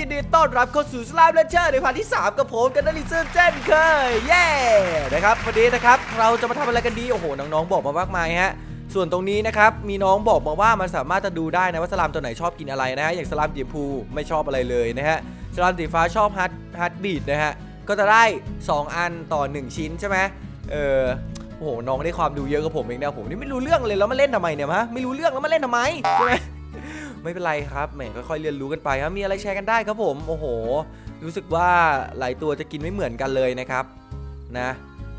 ยินดีต้อนรับเข้าสู่สลามเลเชอร์ในพาร์ทที่ 3 กับผมกันนาริซึมเช่นเคยเย้นะครับวันนี้นะครับเราจะมาทำอะไรกันดี โอ้โห น้องๆ บอกมามากมายฮะส่วนตรงนี้นะครับมีน้องบอกมาว่ามันสามารถจะดูได้นะว่าสลามตัวไหนชอบกินอะไรนะฮะอย่างสลามสีมพูไม่ชอบอะไรเลยนะฮะสลามสีฟ้าชอบฮัตฮัตบีดนะฮะก็จะได้ 2 อันต่อ 1 ชิ้นใช่ไหมเออโอ้โหน้องได้ความดูเยอะกับผมเองนะผมนี่ไม่รู้เรื่องเลยแล้วมาเล่นทำไมเนี่ยฮะไม่รู้เรื่องแล้วมาเล่นทำไมใช่ไหม ไม่เป็นไรครับแหมค่อยๆเรียนรู้กันไปครับมีอะไรแชร์กันได้ครับผมโอ้โห รู้สึกว่าหลายตัวจะกินไม่เหมือนกันเลยนะครับนะ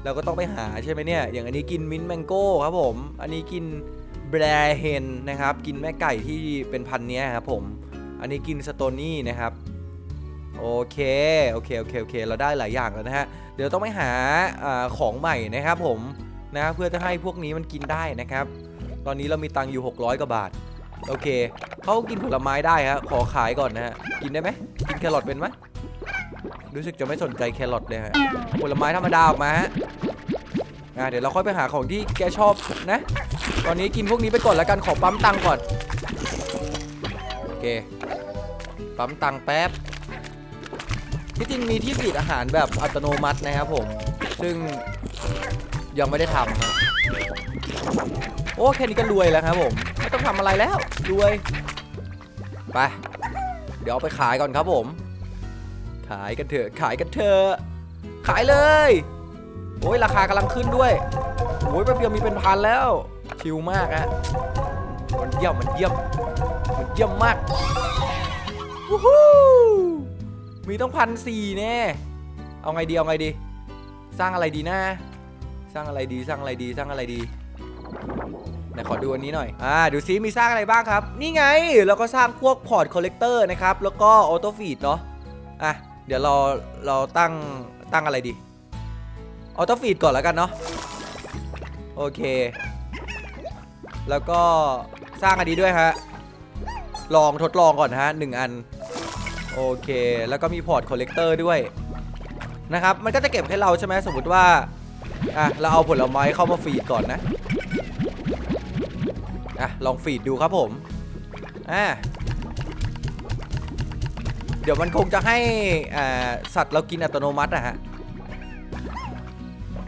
เราก็ต้องไปหาใช่ไหมเนี่ยอย่างอันนี้กินมิ้นท์แมงโก้ครับผม อันนี้กินแบร์เฮนนะครับกินแม่ไก่ที่เป็นพันเนี้ยครับผมอันนี้กินสโตนี่นะครับโอเคโอเคโอเคโอเค เราได้หลายอย่างแล้วนะฮะเดี๋ยวต้องไปหาอของใหม่นะครับผมนะเพื่อจะให้พวกนี้มันกินได้นะครับ ตอนนี้เรามีตังค์อยู่ 600กว่าบาท โอเคเขากินผลไม้ได้ฮะขอขายก่อนนะฮะกินได้ไหมกินแครอทเป็นไหมรู้สึกจะไม่สนใจแครอทเลยฮะผลไม้ธรรมดาออกมาฮะอ่าเดี๋ยวเราค่อยไปหาของที่แกชอบนะ ตอนนี้กินพวกนี้ไปก่อนแล้วกันขอปั๊มตังก่อนโอเคปั๊มตังแป๊บที่จริงมีที่ฟีดอาหารแบบอัตโนมัตินะครับผม ซึ่งยังไม่ได้ทำนะโอ้แค่นี้ก็รวยแล้วครับผม ไม่ต้องทำอะไรแล้วรวยไป เดี๋ยวเอาไปขายก่อนครับผม ขายกันเถอะขายกันเถอะขายเลยโอ้ยราคากำลังขึ้นด้วยโอ้ยแป๊บเดียวมีเป็นพันแล้วชิลมากฮะมันเยี่ยมมันเยี่ยมมันเยี่ยมมากวู้ฮู้มีต้องพันสี่แน่เอาไงดีเอาไงดี สร้างอะไรดีนะ สร้างอะไรดีสร้างอะไรดีสร้างอะไรดี ไหนขอดูอันนี้หน่อย อ่าดูซิมีสร้างอะไรบ้างครับ นี่ไง แล้วก็สร้างพวกพอร์ตคอลเลกเตอร์นะครับ แล้วก็ออโต้ฟีดเนาะ อะ เดี๋ยวเรา เราตั้ง ตั้งอะไรดี ออโต้ฟีดก่อนแล้วกันเนาะ โอเค แล้วก็สร้างอันนี้ด้วยฮะ ลองทดลองก่อนฮะหนึ่งอัน โอเค แล้วก็มีพอร์ตคอลเลกเตอร์ด้วยนะครับ มันก็จะเก็บให้เราใช่ไหมสมมติว่า อะ เราเอาผลไม้เข้ามาฟีดก่อนนะ อะลองฟีดดูครับผมอะเดี๋ยวมันคงจะให้สัตว์เรากินอัตโนมัติอะฮะ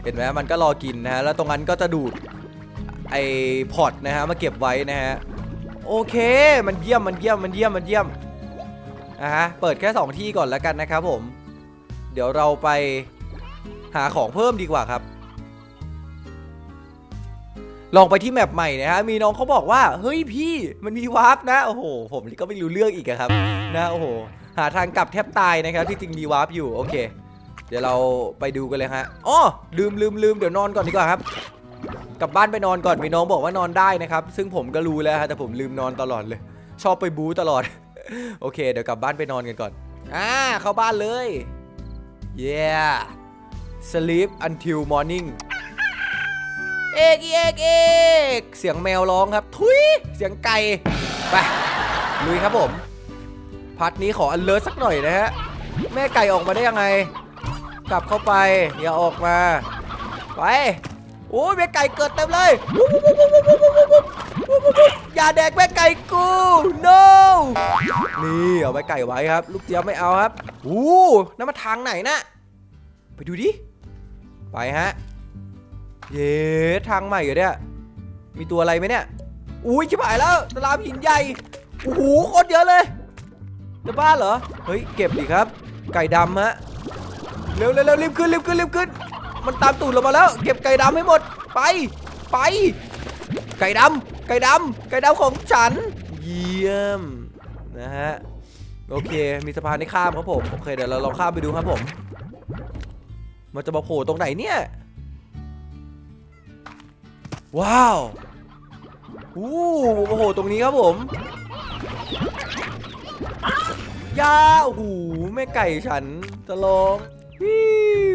เห็นไหมมันก็รอกินนะฮะแล้วตรงนั้นก็จะดูดไอพอตนะฮะมาเก็บไว้นะฮะโอเคมันเยี่ยมมันเยี่ยมมันเยี่ยมมันเยี่ยมอะฮะเปิดแค่ 2 ที่ก่อนแล้วกันนะครับผม เดี๋ยวเราไปหาของเพิ่มดีกว่าครับ ลองไปที่แมปใหม่นะฮะมีน้องเขาบอกว่าเฮ้ยพี่มันมีวาร์ปนะโอ้โห ผมก็ไม่รู้เรื่องอีกอะครับนะโอ้โหหาทางกลับแทบตายนะครับที่จริงมีวาร์ปอยู่โอเค เดี๋ยวเราไปดูกันเลยฮะอ๋อลืมลืมลืมเดี๋ยวนอนก่อนดีกว่าครับกลับบ้านไปนอนก่อนมีน้องบอกว่านอนได้นะครับ ซึ่งผมก็รู้แล้วฮะแต่ผมลืมนอนตลอดเลย ชอบไปบู๊ตลอด โอเค เดี๋ยวกลับบ้านไปนอนกันก่อนอ่าเข้าบ้านเลย yeah sleep until morning เอกเอกเอกเสียงแมวร้องครับ ทุยเสียงไก่ไปลุยครับผมพัดนี้ขออันเลิศสักหน่อยนะฮะแม่ไก่ออกมาได้ยังไง กลับเข้าไปอย่าออกมาไปโอ้ยแม่ไก่เกิดเต็มเลยอย่าแดกแม่ไก่กู no นี่เอาแม่ไก่ไว้ครับ ลูกเจี๊ยบไม่เอาครับอ้นั่มาทางไหนนะไปดูดิไปฮะ เย้ทางใหม่เหรอเนี่ย มีตัวอะไรไหมเนี่ย อุ้ยชิบหายแล้วตลาดหินใหญ่ โอ้โหโคตรเยอะเลย จะบ้าเหรอ เฮ้ย เก็บดิครับ ไก่ดำฮะเร็วเร็วเร็วรีบขึ้นรีบขึ้นรีบขึ้น มันตามตูดเรามาแล้ว เก็บไก่ดำให้หมด ไป ไป ไก่ดำไก่ดำไก่ดำของฉัน เยี่ยม นะฮะ โอเค มีสะพานให้ข้ามครับผม โอเค เดี๋ยวเราลองข้ามไปดูครับผม มันจะมาโผล่ตรงไหนเนี่ย ว้าวอู้โอ้โห ตรงนี้ครับผมยาโอ้โหแม่ไก่ฉันจะลองวิ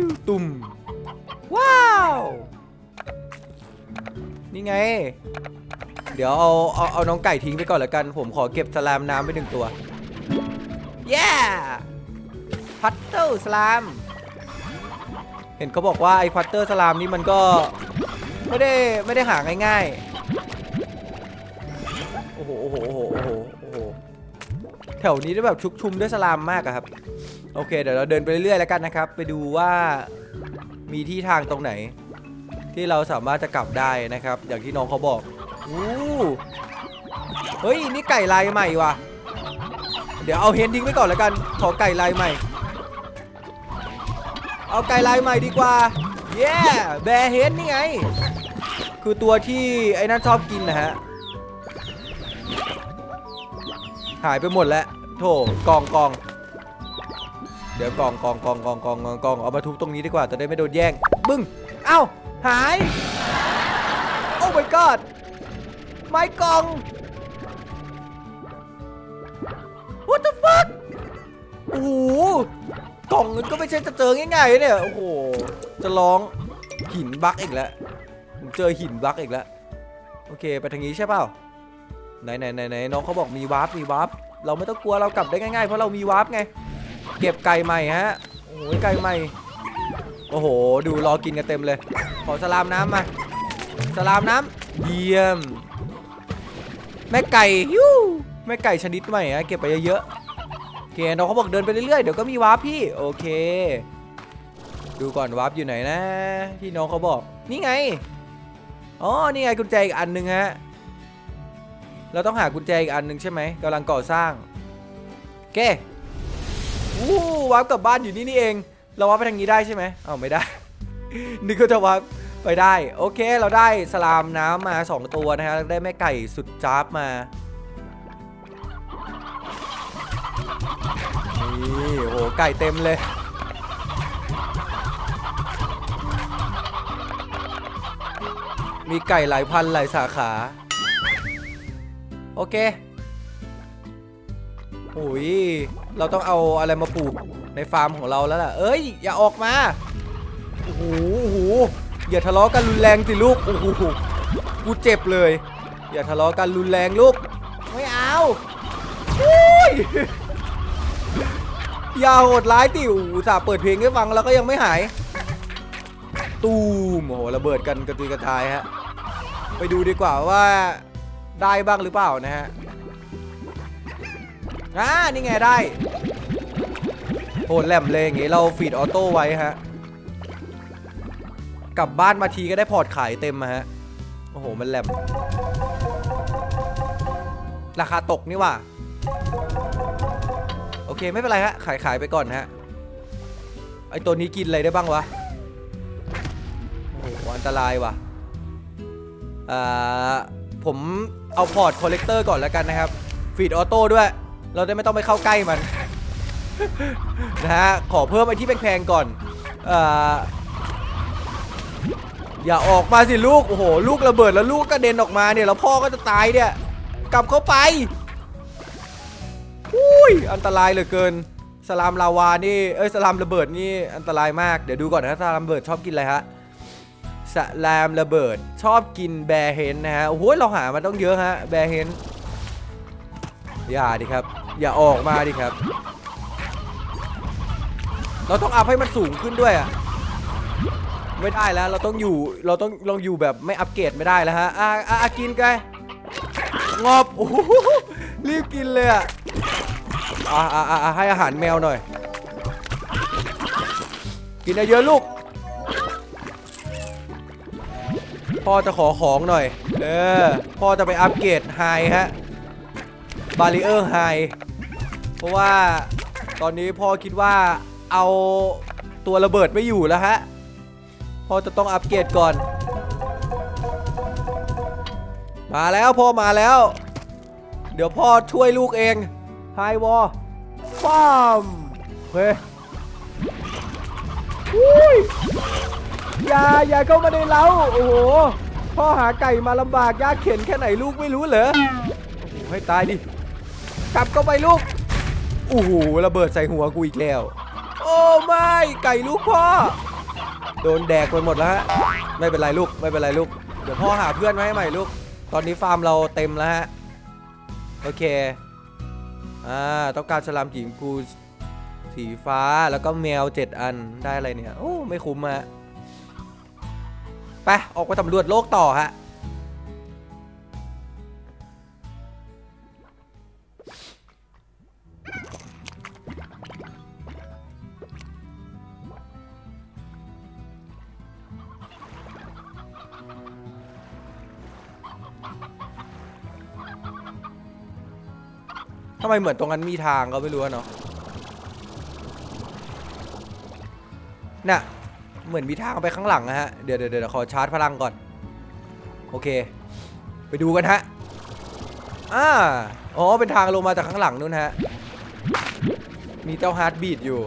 วตุ่มว้าว นี่ไง เดี๋ยวเอาเอาเอาน้องไก่ทิ้งไปก่อนแล้วกัน ผมขอเก็บสลามน้ำไปหนึ่งตัวเย้พัตเตอร์สลาม เห็นเขาบอกว่าไอ้พัตเตอร์สลามนี่มันก็ ไม่ได้ไม่ได้หาง่ายๆ โอ้โหโอ้โหโอ้โหโอ้โหโอ้โหแถวนี้ได้แบบชุกชุมด้วยสลามมากอะครับ โอเค เดี๋ยวเราเดินไปเรื่อยๆแล้วกันนะครับ ไปดูว่ามีที่ทางตรงไหน ที่เราสามารถจะกลับได้นะครับ อย่างที่น้องเขาบอกอู้เฮ้ยนี่ไก่ลายใหม่ว่ะ เดี๋ยวเอาเฮนทิ้งไว้ก่อนแล้วกันขอไก่ลายใหม่ เอาไก่ลายใหม่ดีกว่า เย้แบเฮนนี่ไง คือตัวที่ไอ้นั่นชอบกินนะฮะ หายไปหมดแล้ว โถกองกอง เดี๋ยวกองกองกองกองกองกองกองเอามาทุบตรงนี้ดีกว่าจะได้ไม่โดนแย่ง บึ้ง เอ้า หาย โอ้ my god ไม้กอง what the fuck โอ้โหกล่องก็ไม่ใช่จะเจอง่ายๆเนี่ย โอ้โห จะร้องหินบักอีกแล้ว ผมเจอหินบักอีกแล้ว โอเค ไปทางนี้ใช่เปล่าไหนไหนไหนไหนน้องเขาบอกมีวาร์ปมีวาร์ปเราไม่ต้องกลัวเรากลับได้ง่ายๆ เพราะเรามีวาร์ปไง เก็บไก่ใหม่ฮะโอ้ยไก่ใหม่ โอ้โห ดูรอกินกันเต็มเลย ขอสลามน้ำมา สลามน้ำเยี่ยม แม่ไก่ยูแม่ไก่ชนิดใหม่ฮะเก็บไปเยอะๆโอเคน้องเขาบอกเดินไปเรื่อยๆ เดี๋ยวก็มีวาร์ปพี่ โอเค ดูก่อนวาร์ปอยู่ไหนนะ ที่น้องเขาบอก นี่ไง อ๋อนี่ไงกุญแจอีกอันหนึ่งฮะเราต้องหากุญแจอีกอันหนึ่งใช่ไหมกำลังก่อสร้างโอเคอู้วาร์ปกลับบ้านอยู่นี่นี่เอง เราวาร์ปไปทางนี้ได้ใช่ไหมเอ้าไม่ได้นึกว่าจะวาร์ปไปได้ โอเค เราได้สลามน้ำมา 2 ตัวนะฮะได้แม่ไก่สุดจ้าบมานี่โอ้โหไก่เต็มเลย มีไก่หลายพันหลายสาขา โอเคโอ้ยเราต้องเอาอะไรมาปลูกในฟาร์มของเราแล้วล่ะ เอ้ย อย่าออกมา โอ้โหโอ้โหอย่าทะเลาะกันรุนแรงสิลูก โอ้โหกูเจ็บเลย อย่าทะเลาะกันรุนแรงลูก ไม่เอาอุ้ยอย่าโหดร้ายติวอุตส่าห์เปิดเพลงให้ฟังแล้วก็ยังไม่หาย ตูมโอ้โหระเบิดกันกระจุยกระจายฮะไปดูดีกว่าว่าได้บ้างหรือเปล่านะฮะอ่านี่ไงได้โหแหลมเลยอย่างงี้เราฟีดออโต้ไว้ฮะกลับบ้านมาทีก็ได้พอร์ตขายเต็มฮะโอ้โหมันแหลมราคาตกนี่ว่าโอเคไม่เป็นไรฮะขายขายไปก่อนฮะไอตัวนี้กินอะไรได้บ้างวะ อันตรายว่ะอ่าผมเอาพอร์ตคอลเลกเตอร์ก่อนแล้วกันนะครับ ฟีดออโต้ด้วย เราได้ไม่ต้องไปเข้าใกล้มัน นะฮะ ขอเพิ่มไอที่แพงๆก่อนอ่าอย่าออกมาสิลูก โอ้โห ลูกระเบิดแล้วลูกกระเด็นออกมาเนี่ย แล้วพ่อก็จะตายเนี่ย กลับเข้าไปอุ้ย อันตรายเหลือเกิน สลามลาวานี่ เอ้ย สลามระเบิดนี่อันตรายมาก เดี๋ยวดูก่อนนะสลามระเบิดชอบกินอะไรฮะ สลามระเบิด ชอบกินแบร์เฮนนะฮะ โอ้โห เราหามาต้องเยอะฮะ แบร์เฮน อย่าดิครับ อย่าออกมาดิครับ เราต้องอัพให้มันสูงขึ้นด้วยอะไม่ได้แล้ว เราต้องอยู่ เราต้องลองอยู่แบบไม่อัปเกรดไม่ได้แล้วฮะ อะอะอะกินไกงอบโอ้โหรีบกินเลยอะอะอะอะอะให้อาหารแมวหน่อย กินเยอะลูก พ่อจะขอของหน่อย เออ พ่อจะไปอัปเกรดไฮฮะบาริเออร์ไฮเพราะว่าตอนนี้พ่อคิดว่าเอาตัวระเบิดไม่อยู่แล้วฮะ พ่อจะต้องอัปเกรดก่อน มาแล้วพ่อมาแล้ว เดี๋ยวพ่อช่วยลูกเองไฮวอฟาร์มเฮ้ย อย่าอย่าเข้ามาในเล้าโอ้โหพ่อหาไก่มาลำบากยากเข็นแค่ไหนลูกไม่รู้เหรอโอ้โหให้ตายดิกลับเข้าไปลูกโอ้โหระเบิดใส่หัวกูอีกแล้ว โอ้ไม่ไก่ลูกพ่อ โดนแดกไปหมดแล้วฮะไม่เป็นไรลูกไม่เป็นไรลูกเดี๋ยวพ่อหาเพื่อนมาให้ใหม่ลูก ตอนนี้ฟาร์มเราเต็มแล้วฮะโอเคอ่าต้องการฉลามจีมกูสีฟ้าแล้วก็แมวเจ็ดอันได้อะไรเนี่ย โอ้ ไม่คุ้มอะ ไป ออกไปสำรวจโลกต่อฮะทำไมเหมือนตรงนั้นมีทางก็ไม่รู้เนาะน่ะ เหมือนมีทางไปข้างหลังนะฮะ เดี๋ยวเดี๋ยวเดี๋ยวขอชาร์จพลังก่อน โอเค ไปดูกันฮะ อ่า อ๋อ เป็นทางลงมาจากข้างหลังนู่นฮะ มีเจ้าฮาร์ดบีดอยู่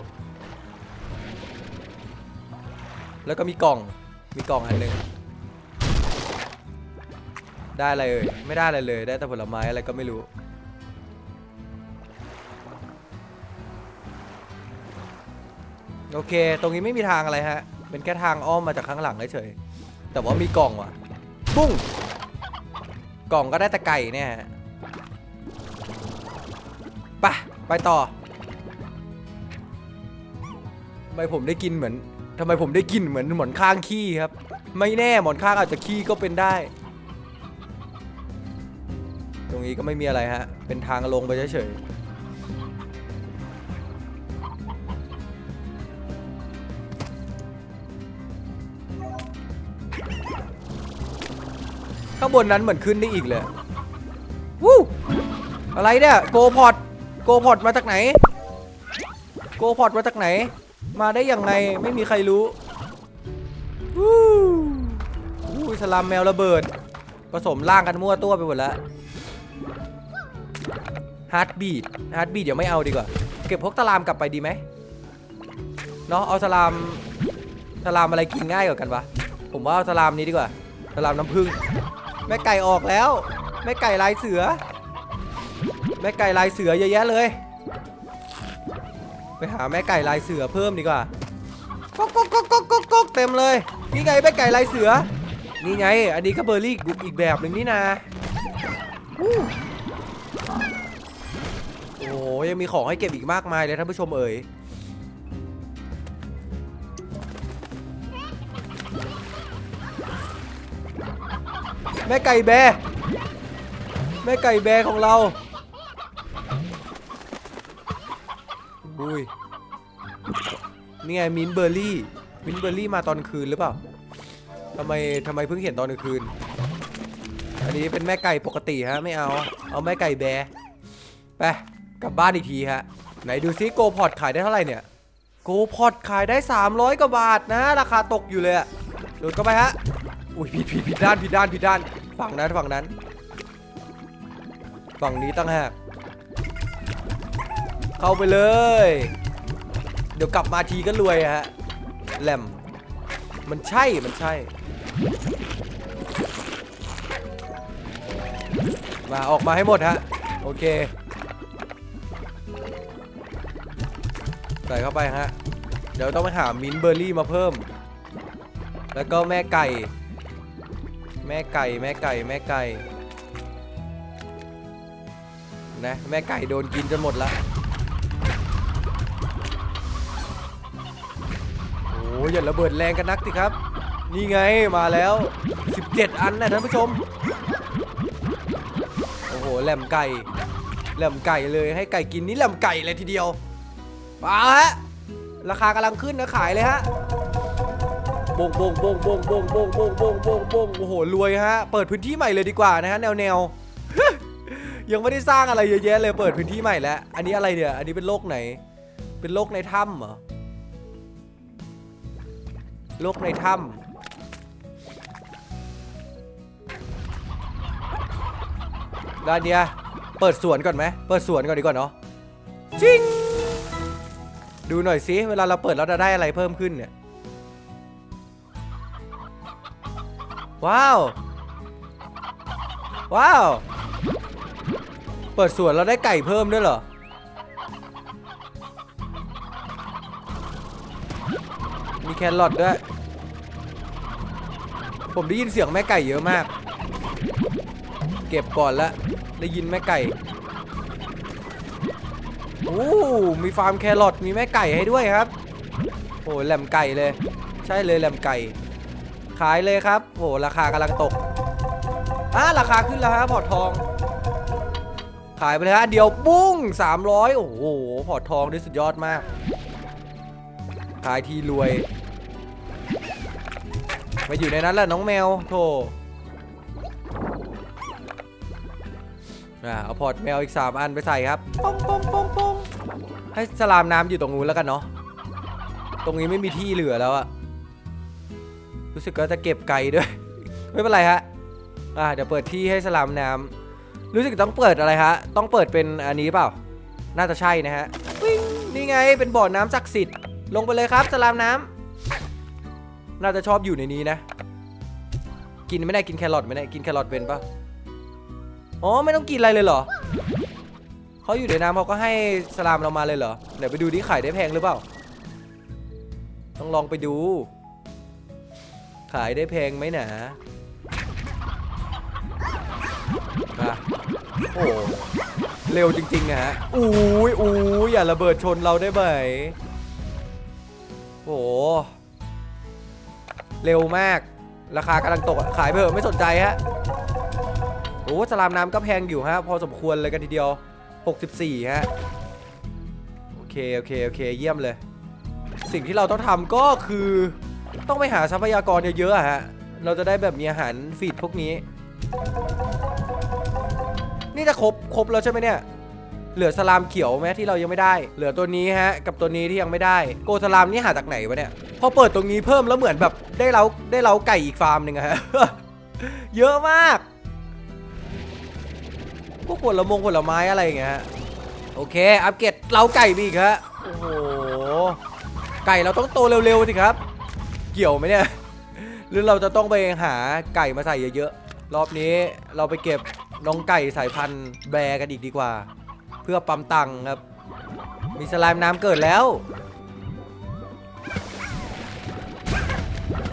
แล้วก็มีกล่อง มีกล่องอันหนึ่งได้อะไรเอ่ย ไม่ได้อะไรเลย ได้แต่ผลไม้อะไรก็ไม่รู้โอเค ตรงนี้ไม่มีทางอะไรฮะ เป็นแค่ทางอ้อมมาจากข้างหลังเฉยๆแต่ว่ามีกล่องว่ะปุ้งกล่องก็ได้แต่ไก่เนี่ยฮะไปไปต่อทำไมผมได้กินเหมือนทำไมผมได้กินเหมือนหมอนข้างขี้ครับ ไม่แน่หมอนข้างอาจจะขี้ก็เป็นได้ ตรงนี้ก็ไม่มีอะไรฮะ เป็นทางลงไปเฉยๆ ข้างบนนั้นเหมือนขึ้นได้อีกเลยวู้อะไรเนี่ยโกพอดโกพอดมาจากไหน โกพอดมาจากไหน มาได้ยังไงไม่มีใครรู้วู้วู้สลัมแมวระเบิด ผสมร่างกันมั่วตัวไปหมดแล้วฮาร์ดบีดฮาร์ดบีดเดี๋ยวไม่เอาดีกว่า เก็บพวกตะลามกลับไปดีไหมเนาะเอาสลามสลามอะไรกินง่ายกว่ากันวะผมว่าเอาสลามนี้ดีกว่าสลามน้ำผึ้ง แม่ไก่ออกแล้ว แม่ไก่ลายเสือ แม่ไก่ลายเสือเยอะแยะเลย ไปหาแม่ไก่ลายเสือเพิ่มดีกว่าก๊กก๊กก๊กก๊กก๊กก๊กเต็มเลย นี่ไงแม่ไก่ลายเสือ นี่ไง อันนี้ก็เบอร์รี่อีกแบบหนึ่งนี่นะโอ้ยังมีของให้เก็บอีกมากมายเลยท่านผู้ชมเอ๋ย แม่ไก่แบร์แม่ไก่แบร์ของเราอุ้ยนี่ไงมินเบอร์รี่มินเบอร์รี่มาตอนคืนหรือเปล่าทำไมทำไมเพิ่งเห็นตอนกลางคืน อันนี้เป็นแม่ไก่ปกติฮะไม่เอา เอาแม่ไก่แบร์ไปกลับบ้านอีกทีฮะ ไหนดูซิโกพอดขายได้เท่าไหร่เนี่ย โกพอดขายได้ 300กว่าบาทนะ ราคาตกอยู่เลยอะโดดเข้าไปฮะ อุ้ยผิดผิดผิดด้านผิดด้านผิดด้าน ฝั่งนั้นฝั่งนั้น ฝั่งนี้ตั้งหากเข้าไปเลย เดี๋ยวกลับมาทีก็รวยฮะแหลมมันใช่มันใช่ มาออกมาให้หมดฮะ โอเค ใส่เข้าไปฮะ เดี๋ยวต้องไปหามินเบอร์รี่มาเพิ่ม แล้วก็แม่ไก่ ม่ไก่แม่ไก่แม่ไก่นะแม่ไก่โดนกินจนหมดละโอ้ยอย่าระเบิดแรงกันนักสิครับ นี่ไงมาแล้ว 17 อันนะท่านผู้ชม โอ้โหแหลมไก่แหลมไก่เลยให้ไก่กินนี่แหลมไก่เลยทีเดียวมาฮะราคากำลังขึ้นนะขายเลยฮะ บงบงบงบงบงบงบงบงบงบงโอ้โหรวยฮะเปิดพื้นที่ใหม่เลยดีกว่านะฮะแนวแนวยังไม่ได้สร้างอะไรเยอะแยะเลยเปิดพื้นที่ใหม่แล้ว อันนี้อะไรเนี่ยอันนี้เป็นโลกไหน เป็นโลกในถ้ำเหรอโลกในถ้ำด้านเนี้ยเปิดสวนก่อนไหมเปิดสวนก่อนดีกว่าเนาะจิง ดูหน่อยสิเวลาเราเปิดเราจะได้อะไรเพิ่มขึ้นเนี่ย ว้าว ว้าว เปิดสวนเราได้ไก่เพิ่มด้วยเหรอ มีแครอทด้วย ผมได้ยินเสียงแม่ไก่เยอะมาก เก็บก่อนละ ได้ยินแม่ไก่โอ้มีฟาร์มแครอทมีแม่ไก่ให้ด้วยครับโอ้แหลมไก่เลย ใช่เลยแหลมไก่ ขายเลยครับโอ้ราคากำลังตกอะราคาขึ้นแล้วครับพอร์ตทอง ขายไปเลยฮะเดี๋ยวปุ้ง 300 โอ้โหพอร์ตทองนี่สุดยอดมาก ขายทีรวยมาอยู่ในนั้นแหละน้องแมวโธ่อ่าเอาพอร์ตแมวอีก 3 อันไปใส่ครับปงปงปงปงให้สลามน้ำอยู่ตรงนู้นแล้วกันเนาะตรงนี้ไม่มีที่เหลือแล้วอะ รู้สึกก็จะเก็บไก่ด้วย ไม่เป็นไรฮะอ่าเดี๋ยวเปิดที่ให้สลามน้ำรู้สึกต้องเปิดอะไรฮะ ต้องเปิดเป็นอันนี้เปล่า น่าจะใช่นะฮะวิ่งนี่ไงเป็นบ่อน้ำศักดิ์สิทธิ์ลงไปเลยครับสลามน้ำน่าจะชอบอยู่ในนี้นะ กินไม่ได้กินแครอทไม่ได้กินแครอทเป็นปะอ๋อไม่ต้องกินอะไรเลยเหรอเขาอยู่ในน้ำเขาก็ให้สลามเรามาเลยเหรอเดี๋ยวไปดูที่ขายได้แพงหรือเปล่า ต้องลองไปดู ขายได้แพงไหมหนาอะโอ้เร็วจริงๆนะฮะอู้ยอู้ยอย่าระเบิดชนเราได้ไหมโอ้เร็วมาก ราคากำลังตกขายไปเถอไม่สนใจฮะโอ้สลามน้ำก็แพงอยู่ฮะ พอสมควรเลยกันทีเดียว 64 ฮะ โอเค โอเค โอเค เยี่ยมเลย สิ่งที่เราต้องทำก็คือ ต้องไปหาทรัพยากรเยอะๆฮะ เราจะได้แบบมีอาหารฟีดพวกนี้ นี่จะครบครบแล้วใช่ไหมเนี่ย เหลือสลามเขียวไหมที่เรายังไม่ได้ เหลือตัวนี้ฮะ กับตัวนี้ที่ยังไม่ได้ โกสลามนี่หาจากไหนวะเนี่ย พอเปิดตรงนี้เพิ่มแล้วเหมือนแบบได้เล้าได้เล้าไก่อีกฟาร์มหนึ่งฮะ เยอะมาก พวกผลมงผลไม้อะไรอย่างเงี้ยโอเค อัปเกรดเล้าไก่ไปอีกฮะ โอ้โห ไก่เราต้องโตเร็วๆสิครับ เกี่ยวไหมเนี่ย หรือเราจะต้องไปหาไก่มาใส่เยอะๆ รอบนี้เราไปเก็บน้องไก่สายพันธุ์แบร์กันอีกดีกว่า เพื่อปั๊มตังค์ครับ มีสไลม์น้ำเกิดแล้ว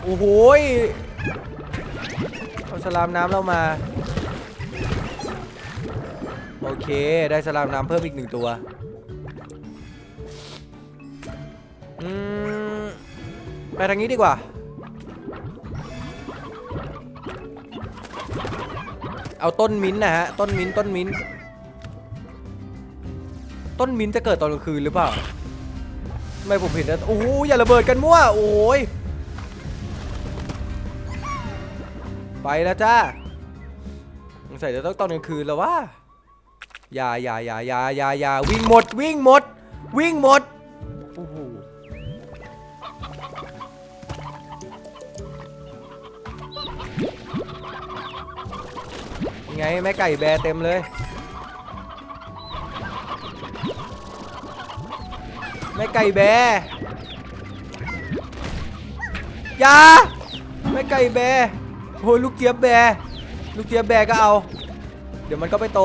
โอ้โหเอาสลามน้ำเรามา โอเค ได้สลามน้ำเพิ่มอีกหนึ่งตัว ไปทางนี้ดีกว่า เอาต้นมิ้นนะฮะ ต้นมิ้นต้นมิ้น ต้นมิ้นจะเกิดตอนกลางคืนหรือเปล่าไม่ผมเห็นนะโอ้โหอย่าระเบิดกันมั่ว โอ้ย ไปแล้วจ้าสงสัยจะต้องตอนกลางคืนแล้วว่าอย่าอย่าอย่าอย่าอย่าอย่าวิ่งหมด วิ่งหมด วิ่งหมด ไงแม่ไก่แบเต็มเลย แม่ไก่แบอย่าแม่ไก่แบโอ้ยลูกเจี๊ยบแบลูกเจี๊ยบแบก็เอา เดี๋ยวมันก็ไปโต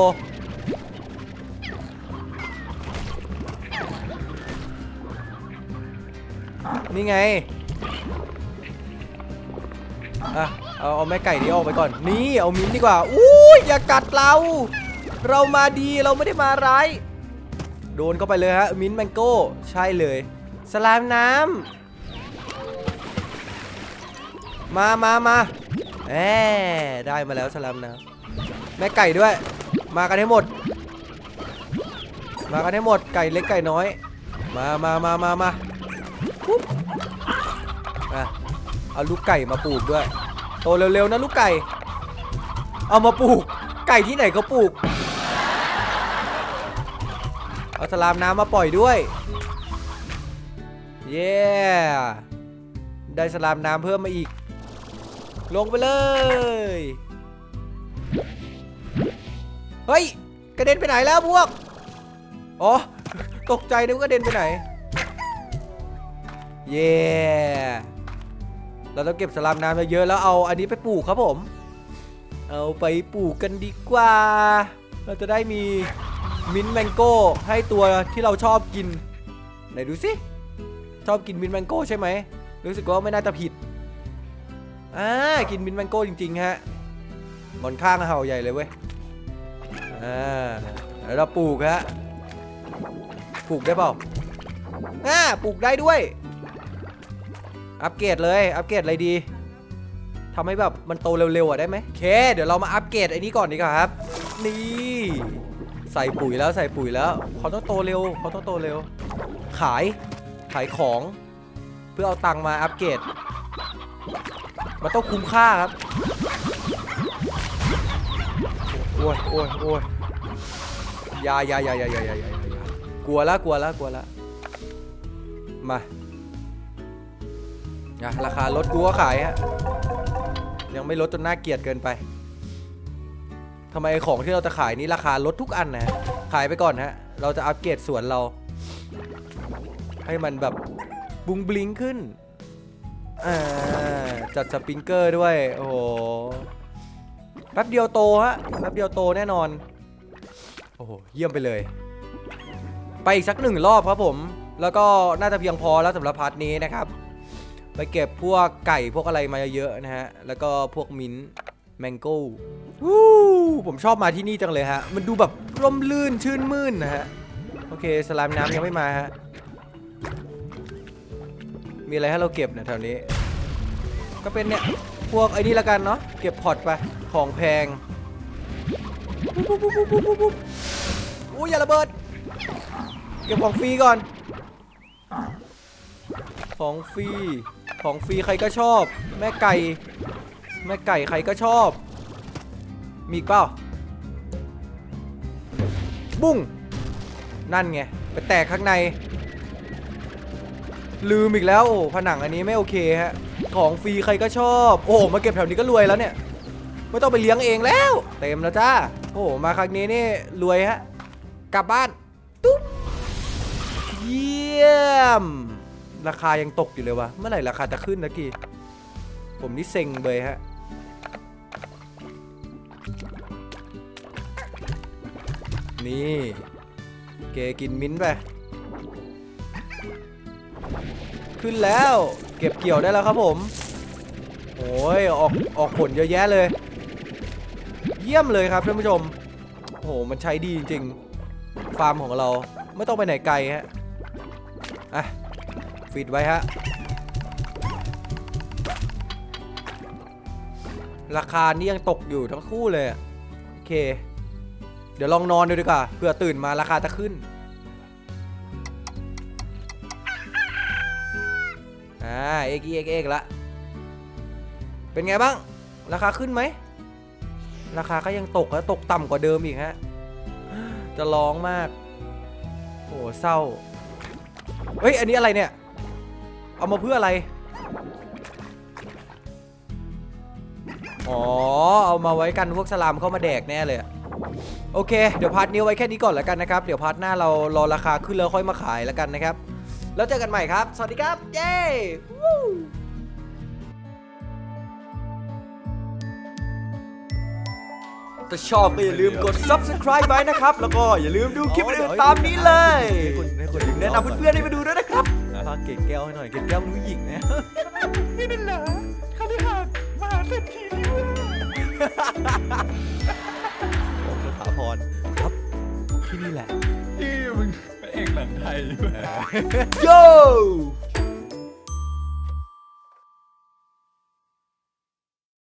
นี่ไง อะ เอาเอาแม่ไก่นี้ออกไปก่อน นี่เอามิ้นดีกว่าอู้ยอย่ากัดเรา เรามาดีเราไม่ได้มาร้าย โดนเข้าไปเลยฮะมิ้นแมงโก้ใช่เลย สลามน้ำมามามาแหมได้มาแล้วสลามน้ำแม่ไก่ด้วย มากันให้หมด มากันให้หมดไก่เล็กไก่น้อย มามามามามาปุ๊บอะเอาลูกไก่มาปลูกด้วย โตเร็วๆนะลูกไก่ เอามาปลูก ไก่ที่ไหนเขาปลูก เอาสลามน้ำมาปล่อยด้วย เย้ได้สลามน้ำเพิ่มมาอีก ลงไปเลย เฮ้ย กระเด็นไปไหนแล้วพวก อ๋อ ตกใจนึกว่ากระเด็นไปไหน เย้ เราต้องเก็บสลามน้ำเยอะๆแล้วเอาอันนี้ไปปลูกครับผม เอาไปปลูกกันดีกว่า เราจะได้มีมิ้นแมงโก้ให้ตัวที่เราชอบกิน ไหนดูสิ ชอบกินมิ้นแมงโก้ใช่ไหม รู้สึกว่าไม่น่าจะผิด อ่า กินมิ้นแมงโก้จริงๆฮะหมอนข้างเห่าใหญ่เลยเว้ย อ่า แล้วเราปลูกฮะ ปลูกได้เปล่าอ่า ปลูกได้ด้วย อัปเกรดเลย อัปเกรดอะไรดีทำให้แบบมันโตเร็วๆอะได้ไหมโอเค เดี๋ยวเรามาอัปเกรดไอ้นี้ก่อนดีกว่าครับ นี่ ใส่ปุ๋ยแล้วใส่ปุ๋ยแล้วเขาต้องโตเร็วเขาต้องโตเร็ว ขายขายของ เพื่อเอาตังค์มาอัปเกรดมันต้องคุ้มค่าครับโอ้ยโอ้ยโอ้ยยายายายายายายากลัวละกลัวละกลัวละมา อะราคาลดกูก็ขายฮะ ยังไม่ลดจนน่าเกลียดเกินไปทำไมของที่เราจะขายนี้ราคาลดทุกอันนะฮะขายไปก่อนฮะ เราจะอัปเกรดสวนเรา ให้มันแบบบุงบลิงขึ้น อ่า จัดสปริงเกอร์ด้วย โอ้โห แป๊บเดียวโตฮะ แป๊บเดียวโตแน่นอน โอ้โห เยี่ยมไปเลย ไปอีกสักหนึ่งรอบครับผม แล้วก็น่าจะเพียงพอแล้วสำหรับพาร์ทนี้นะครับ ไปเก็บพวกไก่พวกอะไรมาเยอะๆนะฮะ แล้วก็พวกมิ้นแมงโก้วู้ผมชอบมาที่นี่จังเลยฮะ มันดูแบบร่มรื่นชื่นมื่นนะฮะ โอเคสลามน้ำยังไม่มาฮะ มีอะไรให้เราเก็บเนี่ยแถวนี้ ก็เป็นเนี่ย พวกไอ้นี่ละกันเนาะ เก็บพอร์ตไป ของแพงปุ๊บปุ๊บปุ๊บปุ๊บปุ๊บปุ๊บอู้อย่าระเบิด เก็บของฟรีก่อน ของฟรี ของฟรีใครก็ชอบ แม่ไก่ แม่ไก่ใครก็ชอบ มีเปล่า บุ้ง นั่นไง ไปแตกข้างใน ลืมอีกแล้วโอ้ผนังอันนี้ไม่โอเคฮะ ของฟรีใครก็ชอบ โอ้มาเก็บแถวนี้ก็รวยแล้วเนี่ย ไม่ต้องไปเลี้ยงเองแล้ว เต็มแล้วจ้า โอ้มาครั้งนี้นี่รวยฮะ กลับบ้าน ตุ๊บเยี่ยม ราคายังตกอยู่เลยวะเมื่อไหร่ราคาจะขึ้นนะกี้ผมนี่เซ็งเลยฮะ นี่ เกกินมิ้นไป ขึ้นแล้ว เก็บเกี่ยวได้แล้วครับผม โอ้ย ออกออกผลเยอะแยะเลย เยี่ยมเลยครับท่านผู้ชมโอ้โหมันใช้ดีจริง ๆ ฟาร์มของเราไม่ต้องไปไหนไกลฮะ อะ ฟีดไว้ฮะ ราคานี่ยังตกอยู่ทั้งคู่เลย โอเค เดี๋ยวลองนอนดูดีกว่าเผื่อตื่นมาราคาจะขึ้น อ่า เอกเอกเอกละ เป็นไงบ้าง ราคาขึ้นไหม ราคาก็ยังตกแล้วตกต่ำกว่าเดิมอีกฮะ จะร้องมากโอ้เศร้า เฮ้ย อันนี้อะไรเนี่ย เอามาเพื่ออะไร อ๋อ เอามาไว้กันพวกสลามเข้ามาแดกแน่เลยอะโอเค เดี๋ยวพาร์ทนี้ไว้แค่นี้ก่อนแล้วกันนะครับ เดี๋ยวพาร์ทหน้าเรารอราคาขึ้นแล้วค่อยมาขายแล้วกันนะครับ แล้วเจอกันใหม่ครับ สวัสดีครับ เย้วู้ถ้าชอบก็อย่าลืมกด subscribe ไว้นะครับ แล้วก็อย่าลืมดูคลิปอื่นๆตามนี้เลยแนะนำเพื่อนๆให้มาดูด้วยนะครับ พาเกดแก้วให้หน่อย เกดแก้วรู้หญิงนะ นี่เป็นเหรอคาลิหาดมหาเศรษฐีนิเวศผมสถาพรครับ ที่นี่แหละ ที่มึงเป็นเอกหนังไทย โย